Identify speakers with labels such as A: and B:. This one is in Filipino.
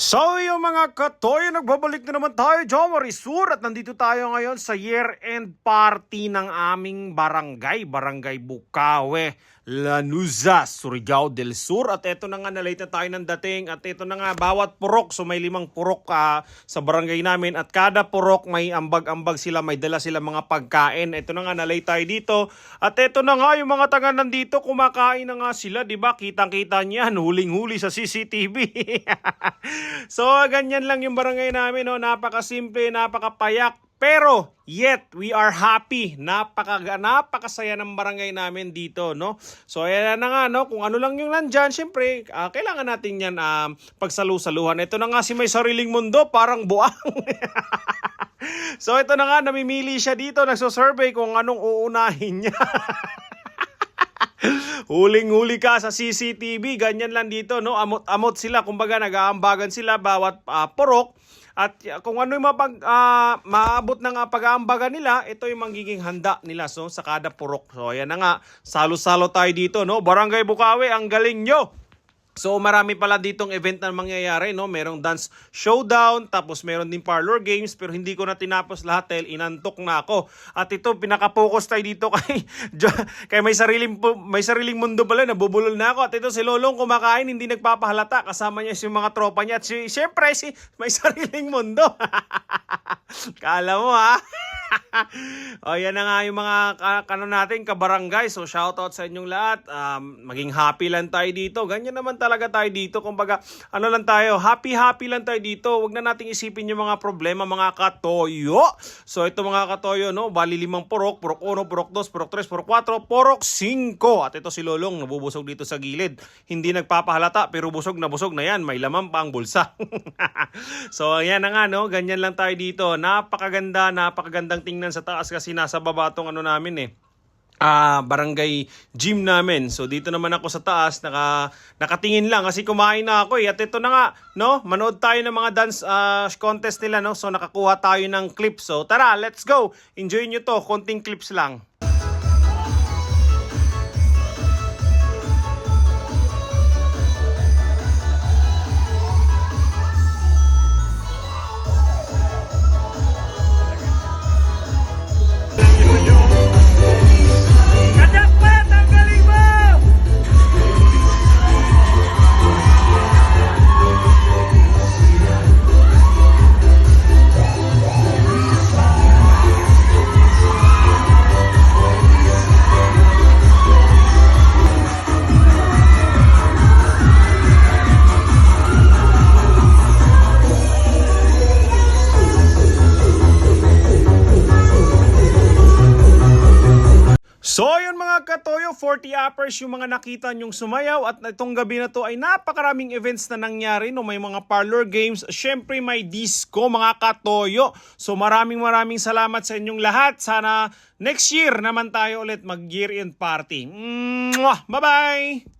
A: So Ayo mga katoy, nagbabalik na naman tayo, John Marisur at nandito tayo ngayon sa year-end party ng aming barangay, Barangay Bukawe, Lanuza, Surigao del Sur. At eto na nga, nalate na tayo ng dating at eto na nga, bawat purok, so may limang purok ah, sa barangay namin at kada purok may ambag-ambag sila, may dala sila mga pagkain. Eto na nga, nalate tayo dito at eto na nga, yung mga taga nandito, kumakain na nga sila, di ba? Kitang-kita niyan, huling-huli sa CCTV. so, ganyan lang yung barangay namin, no? Napakasimple, napakapayak. Pero, yet, we are happy. Napaka, napakasaya ng barangay namin dito, no? So, ayan na nga, no? Kung ano lang yung nandyan, syempre, ah, kailangan natin yan um, pagsalu-saluhan. Ito na nga si may sariling mundo, parang buang. so, ito na nga, namimili siya dito, nagsosurvey kung anong uunahin niya. Huling-huli ka sa CCTV, ganyan lang dito, no? Amot-amot sila, kumbaga nag-aambagan sila bawat ah, purok. At uh, kung ano yung mapag, ah, maabot ng uh, pag-aambagan nila, ito yung magiging handa nila so, sa kada purok. So, ayan na nga, salo-salo tayo dito, no? Barangay Bukawi, ang galing nyo! So marami pala ditong event na mangyayari, no? Merong dance showdown, tapos meron din parlor games, pero hindi ko na tinapos lahat dahil inantok na ako. At ito, pinaka-focus tayo dito kay, kay may sariling, may sariling mundo pala, nabubulol na ako. At ito, si Lolong kumakain, hindi nagpapahalata. Kasama niya yung mga tropa niya. At si, syempre, si, may sariling mundo. Kala mo, ha? o yan na nga yung mga ka- kano natin, kabarangay. So shoutout sa inyong lahat. Um, maging happy lang tayo dito. Ganyan naman talaga tayo dito. Kumbaga, ano lang tayo, happy-happy lang tayo dito. Huwag na nating isipin yung mga problema, mga katoyo. So ito mga katoyo, no? Bali limang purok, purok 1, purok 2, purok 3, purok 4, purok 5. At ito si Lolong, nabubusog dito sa gilid. Hindi nagpapahalata, pero busog na busog na yan. May laman pa ang bulsa. so ayan na nga, no? Ganyan lang tayo dito. Napakaganda, napakagandang tingnan sa taas kasi nasa baba tong ano namin eh ah barangay gym namin. So dito naman ako sa taas, naka nakatingin lang kasi kumain na ako eh. At ito na nga, no? Manood tayo ng mga dance ah, contest nila, no? So nakakuha tayo ng clips. So tara, let's go. Enjoy nyo to, konting clips lang. So yun mga katoyo, 40 uppers yung mga nakita nyong sumayaw at itong gabi na to ay napakaraming events na nangyari no may mga parlor games, syempre may disco mga katoyo. So maraming maraming salamat sa inyong lahat. Sana next year naman tayo ulit mag year end party. Mwah! Bye-bye!